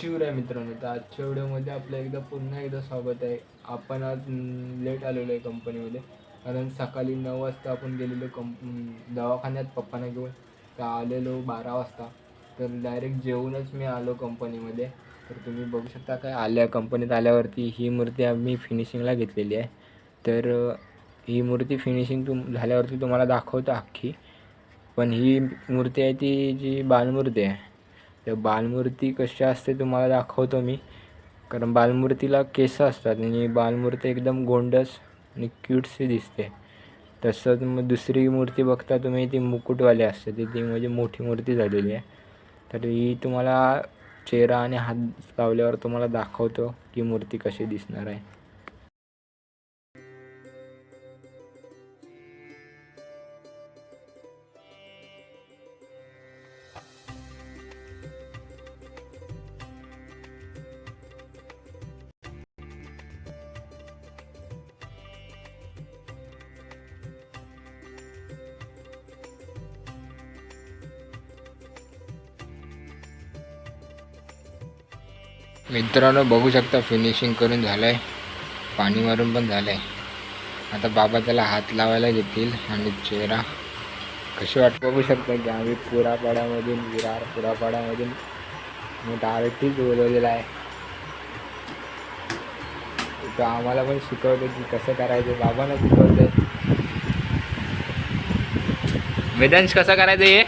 शिवराय मित्रांनो तर आजच्या व्हिडिओमध्ये आपलं एकदा पुन्हा एकदा स्वागत आहे. आपण आज लेट आलेलो आहे कंपनीमध्ये कारण सकाळी नऊ वाजता आपण गेलेलो कंप दवाखान्यात पप्पांना घेऊन. तर आलेलो बारा वाजता तर डायरेक्ट जेवूनच मी आलो कंपनीमध्ये. तर तुम्ही बघू शकता काय आल्या कंपनीत आल्यावरती ही मूर्ती आम्ही फिनिशिंगला घेतलेली आहे. तर ही मूर्ती फिनिशिंग तुम झाल्यावरती तुम्हाला दाखवतो अख्खी. पण ही मूर्ती आहे ती जी बालमूर्ती आहे. तर बालमूर्ती कशी असते तुम्हाला दाखवतो मी. कारण बालमूर्तीला केस असतात आणि बालमूर्ती एकदम गोंडस आणि क्यूटशी दिसते. तसंच मग दुसरी मूर्ती बघता तुम्ही ती मुकुटवाली असते. ती ती म्हणजे मोठी मूर्ती झालेली आहे. तर ही तुम्हाला चेहरा आणि हात लावल्यावर तुम्हाला दाखवतो की मूर्ती कशी दिसणार आहे. मित्रांनो बघू शकता फिनिशिंग करून झालं आहे पाणी मारून पण झालं आहे आता बाबा त्याला हात लावायला घेतील आणि चेहरा. कशी वाट बघू शकता की आम्ही पुरापाड्यामधून विरार पुरापाड्यामधून. मी आर्टिस्ट बोलवलेला आहे. तो आम्हाला पण शिकवतो की कसं करायचं बाबांना शिकवतोय. वेदांश कसं करायचं हे?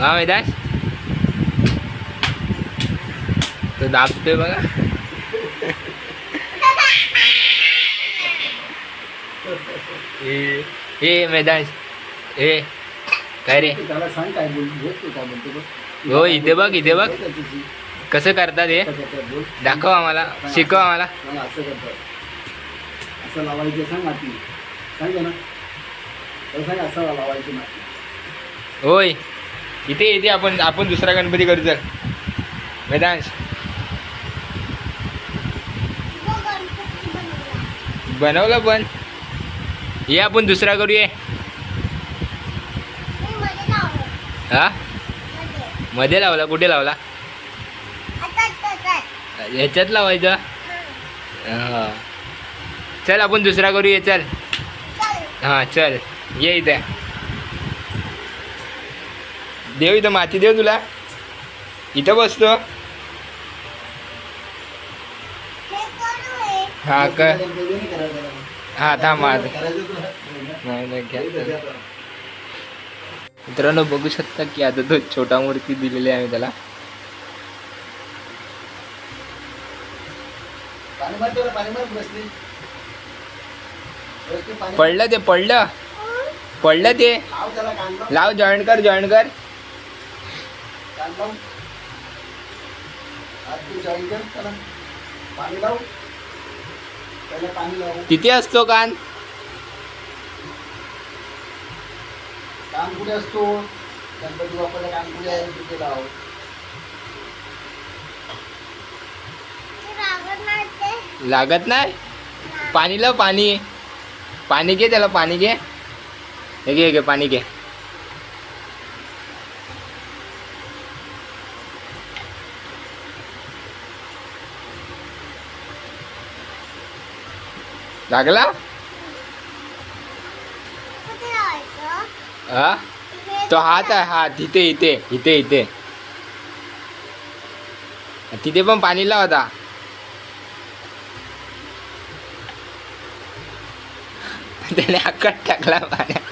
हा वेदांश. तो दाबतोय बघा. ए ए मैदान ए काय रे? त्याला सांग काय बोल बोल तू काय बोलतो बघ. हो इथे बघ इथे बघ. कसं करतात हे. दाखव आम्हाला शिकव आम्हाला. असं करतात. असं लावायचं सांग माती. सांग ना. तर सांग असं लावायची माती. होय. इथे इथे आपण आपण दुसरा गणपती करू चल वेदांश बनवलं पण. ये आपण दुसरा करूया. हा? मध्ये लावला. कुठे लावला? ह्याच्यात लावायचा? हां. चल आपण दुसरा करूया. चल. हा चल. ये इथे. देव इथं माती देव तुला. इथं बसतो. हा का. हा थांब? नाही नाही घ्या. मित्रांनो बघू शकता की आता तो छोटा मूर्ती दिलेली आहे त्याला. मार त्याला. पडलं ते पडलं. पडलं ते. लाव जॉईन कर जॉईन कर. जॉईन कर त्याला. पाणी लाव त्याला पाणी लाव तिथे असतो कान? कान कुठे असतो? गणपती बाप्पाचा कान कुठे आहे? तिथे लाव लागत नाही? पाणी लाव पाणी. पाणी घे त्याला पाणी घे. हे घे हे घे पाणी घे. लागला? हा? तो हात आहे हात इथे इथे इथे इथे. तिथे पण पाणी लाव आता त्याने अक्कट टाकला पाण्यात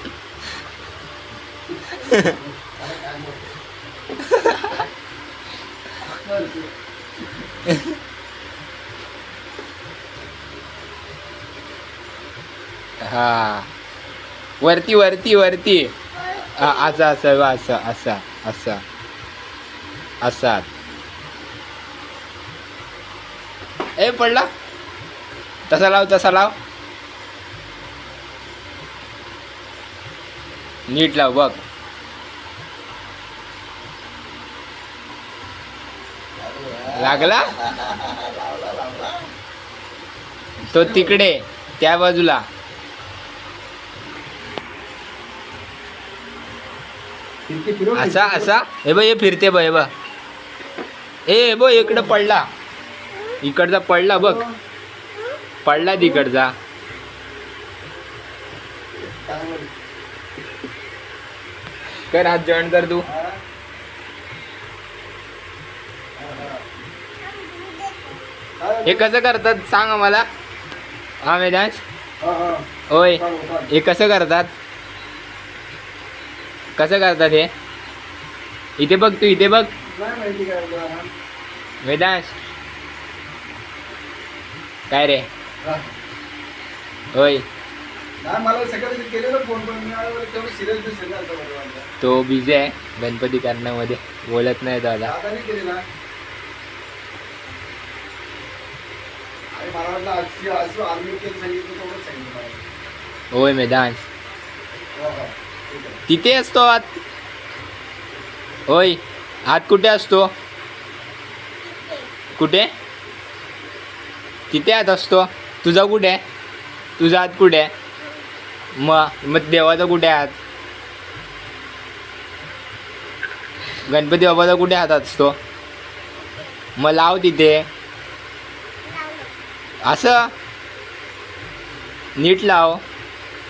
हा. वरती वरती वरती. असं असं असं असं असं असं. असा. ए पडला? तसा लाव तसा लाव. नीट लाव बघ. लागला? तो तिकडे त्या बाजूला फिरते फिरव असा असा. हे बघ हे फिरते बघ हे बघ. ए बघ इकडं पडला. इकडचा पडला बघ. पडला तिकडचा? कर हात जॉईन कर तू. हा? कसं करतात सांग आम्हाला? हा वेदांश? हा, हा. होय. हे कसं करतात? कसं करतात हे? इथे बघ तू इथे बघ? वेदांश काय रे. होय. तो बिझी आहे गणपती करण्यामध्ये. बोलत नाही दादा होय वेदांश हो, हो. तिथे असतो आत. होय. आत कुठे असतो? कुठे? तिथे आत असतो. तुझा कुठे? आहे तुझा आत कुठे? आहे मग मग देवाचा कुठे आहे आत? गणपती बाबाचा कुठे हातात असतो? मग लाव तिथे. असं. नीट लाव.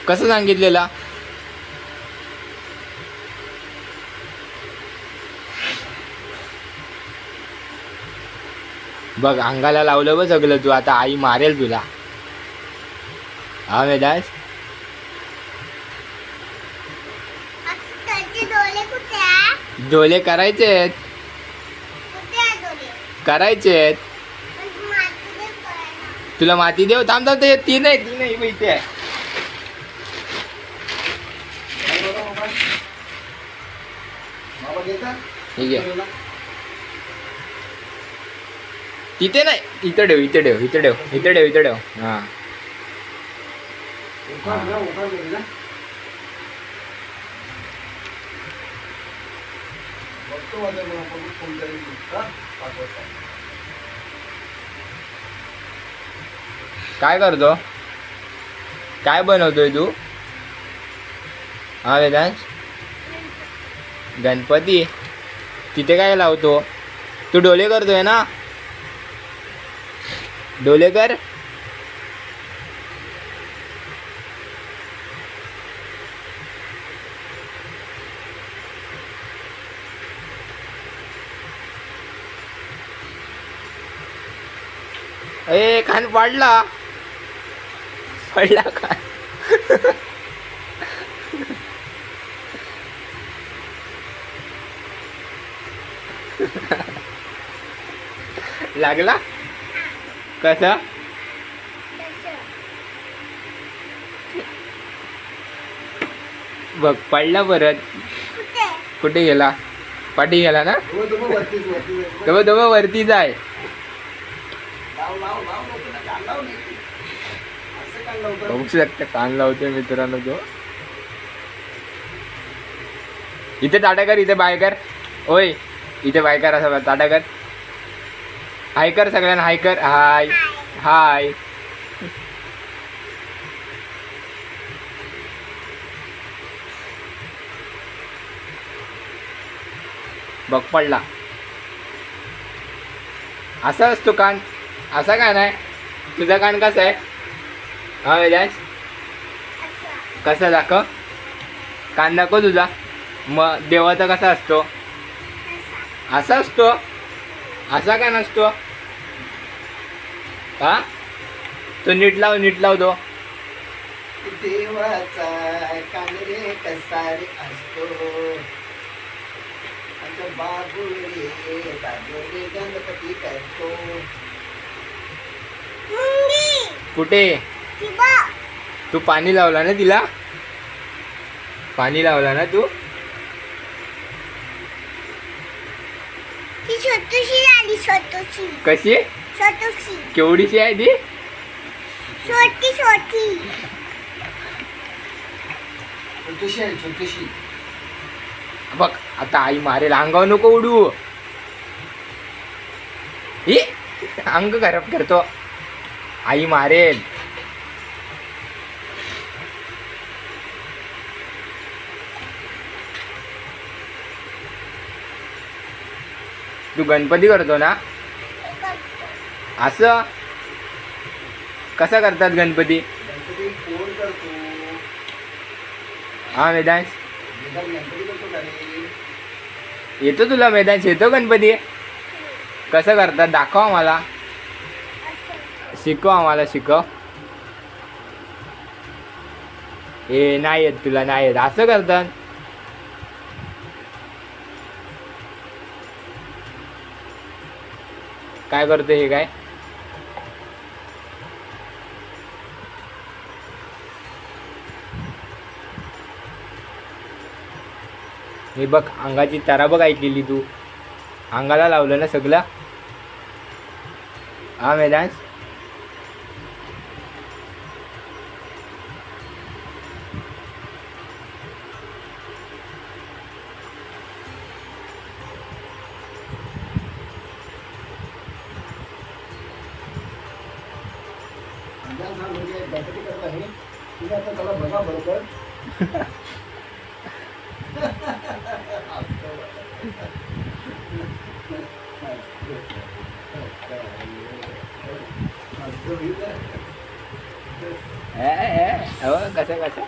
कसं सांगितलेलं? बघ अंगाला लावलं बघ सगळं तू आता आई मारेल तुला हा वेदास डोले करायचे आहेत कुठे आहे डोळे करायचे तुला माती देव थांब थांब ते ती नाही ती नाही इथे आहे? ठीक आहे तिथे नाही इथं ठेव इथे ठेव इथे ठेव इथे ठेव इथे ठेव. हा. काय करतो? काय बनवतोय तू? हा वेदांश? गणपती. तिथे काय लावतो? तू डोले करतोय ना? डोले कर ए कान पाडला पडला कान। लागला? कसा बघ पडला परत. कुठे? गेला? पाठी गेला ना? तो तेव्हा वरती जाय. लावतं? बघू शकता कान लावतोय मित्रांनो तो. इथे टाटा कर इथे बाय कर. ओय इथे बाय कर असं टाटा कर. हाय कर सगळ्यांना हाय कर हाय. हाय. बघ पडला. असा असतो कान. असा कान आहे तुझा कान कसा आहे? हा वेदांश कसा दाखव. कान दाखव तुझा. मग देवाचा कसा असतो? असा असतो. असा का नसतो? हा? तो नीट लाव नीट लाव तो. देवाचा रे कसा रे असतो. आमचा बाबू रे बाबू रे गणपती करतो. मुंगी कुठे? ती पाणी लावला ना तिला? पाणी लावला ना ती? छोटूशी कशी? छोटूशी केवढीशी आहे ती? छोटी छोटी. छोटीशी आहे छोटीशी. बघ आता आई मारेल. अंगावर नको उडू. ही अंग खराब करतो. आई मारेल. तू गणपती करतो ना? असं? कसा करतात गणपती? हा रे? येतो तुला मैदान येतो गणपती? कसं करतात? दाखव आम्हाला. शिकव आम्हाला शिकव. ए नाही येत तुला नाही येत. असं करतात? काय करते हे काय? हे बघ अंगाची तारा बघ ऐकलेली तू. अंगाला लावलं ना सगळं. हा मैदान आहे तुम्ही आता त्याला बघा बरोबर ए, ए, हो कसं कसं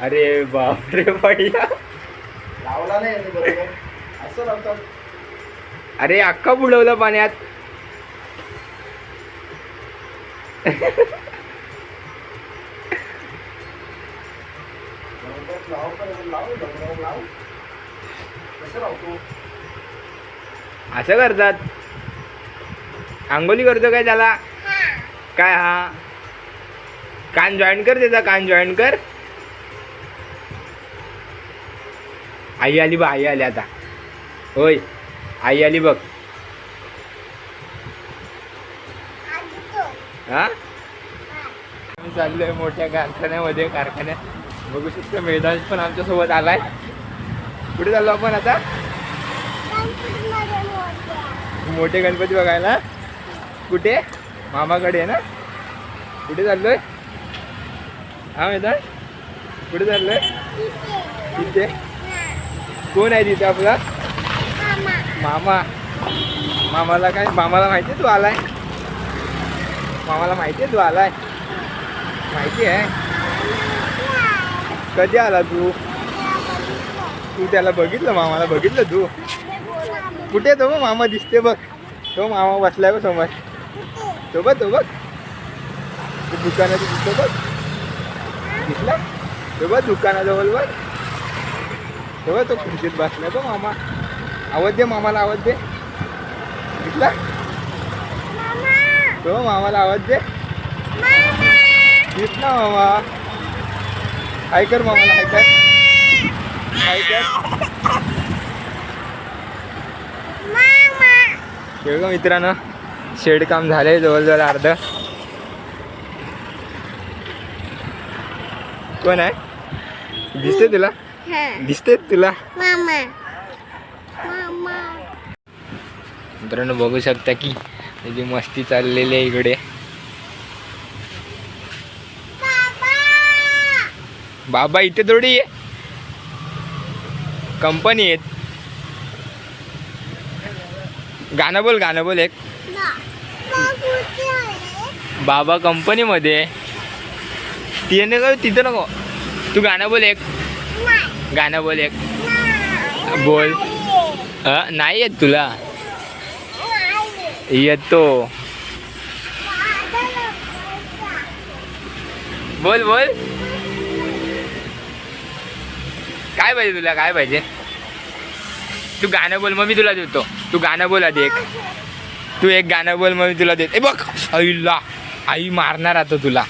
अरे बापरे भैया लावला नाही यांनी बरोबर असं लावतात अरे अख्खा बुडवलं पाण्यात. असं करतात. आंघोली करतो काय त्याला? काय हा? कान जॉईन कर त्याचा कान जॉईन कर. आई आली बा आई आली आता. होय. आई आली बघ. हा? चाललोय मोठ्या कारखान्यामध्ये कारखान्यात. बघू शकतो मैदान पण आमच्यासोबत आलाय. कुठे चाललो आपण आता? मोठे गणपती बघायला. कुठे? मामाकडे आहे ना? कुठे चाललोय? हा मैदान कुठे चाललोय? तिथे कोण आहे तिथे आपला? मामा मामाला काय मामाला माहिती आहे तू आलाय? मामाला माहिती आहे तू आलाय? माहिती आहे? कधी आला तू? तू त्याला बघितलं मामाला बघितलं तू? कुठे तो बघ मामा दिसते बघ. तो मामा बसलाय बघ समोर. तो बघ तो बघ. तू दुकानात दिसतो बघ. दिसला तो बघ दुकानाजवळ बघ. तो बघ तो खुर्चीत बसलाय तो मामा. आवाज दे मामाला आवाज दे. तो मामाला आवाज दे. दिसला मामा. हाय कर मामाला हाय कर. हाय कर. हे बघा मित्रांनो. शेड काम झालंय जवळजवळ अर्ध. कोण आहे? दिसते तुला? दिसते तुला मामा मामा मित्रांनो बघू शकता की त्याची मस्ती चाललेली आहे इकडे. बाबा बाबा इथे थोडी आहे. कंपनी आहेत. गाणं बोल गाणं बोल एक. बाबा कंपनीमध्ये ती नको तिथं नको. तू गाणं बोल एक. गाणं बोल एक. बोल. नाही. येत तुला. येतो बोल बोल काय पाहिजे तुला? काय पाहिजे? तू गाणं बोल मग मी तुला देतो. तू गाणं बोल आधी एक. तू एक गाणं बोल मग मी तुला देत. ए बघ. आईला. आई मारणार आता तुला.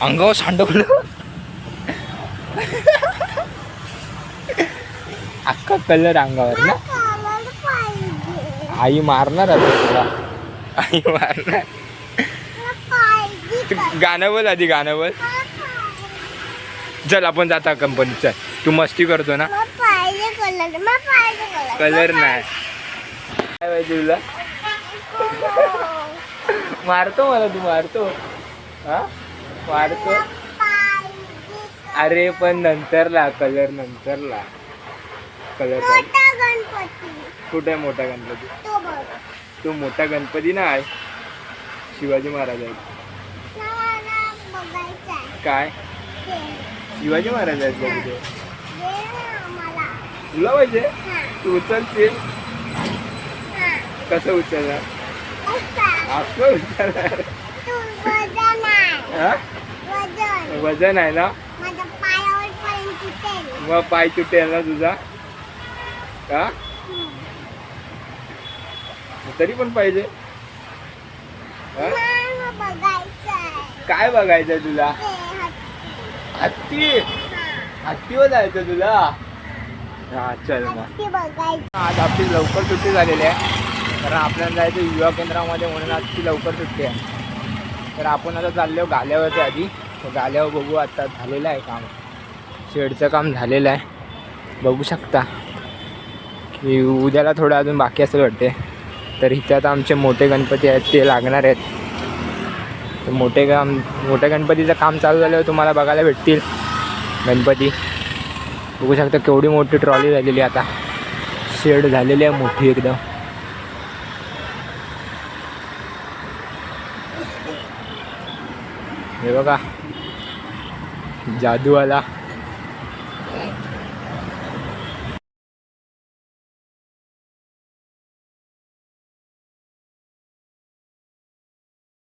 अंगावर सांडवलं अख्खा कलर अंगावर ना? आई मारणार आता तुला. आई मारणार. तू. गाणं बोल आधी गाणं बोल. चल आपण जाता कंपनीत चल तू मस्ती करतो ना. कलर नाही. काय पाहिजे तुला? मारतो मला तू मारतो. हा? मारतो. अरे पण नंतरला कलर नंतरला. कलर कुठे आहे मोठा गणपती? तो मोठा गणपती नाही. शिवाजी महाराज आहे आहे काय. शिवाजी महाराज आहेत का तिथे? ना तुला पाहिजे? तू उचलशील? कसं उचलणार? असा उचलणार. तू वजन आहे हा? वजन वजन आहे ना मग पाय तुटेल ना तुझा? का तरी पण पाहिजे. काय बघायचं तुला? हत्ती. हत्तीवर जायचं तुला? हा चल मग. आज आपली लवकर सुट्टी झालेली आहे. कारण आपल्याला जायचं युवा केंद्रामध्ये म्हणून आजची लवकर सुट्टी आहे. तर आपण आता चाललो गाल्यावरती आधी. तर गाल्यावर बघू आता झालेलं आहे काम. शेडचं काम झालेलं आहे. बघू शकता. की उद्याला थोडं अजून बाकी असेल वाटते तर इथे आता आमचे मोठे गणपती आहेत ते लागणार आहेत. तर मोठे काम मोठ्या गणपतीचं काम चालू झाल्यावर तुम्हाला बघायला भेटतील. गणपती. बघू शकता केवढी मोठी ट्रॉली झालेली आहे आता. शेड झालेली आहे मोठी एकदम. हे बघा. जादूवाला.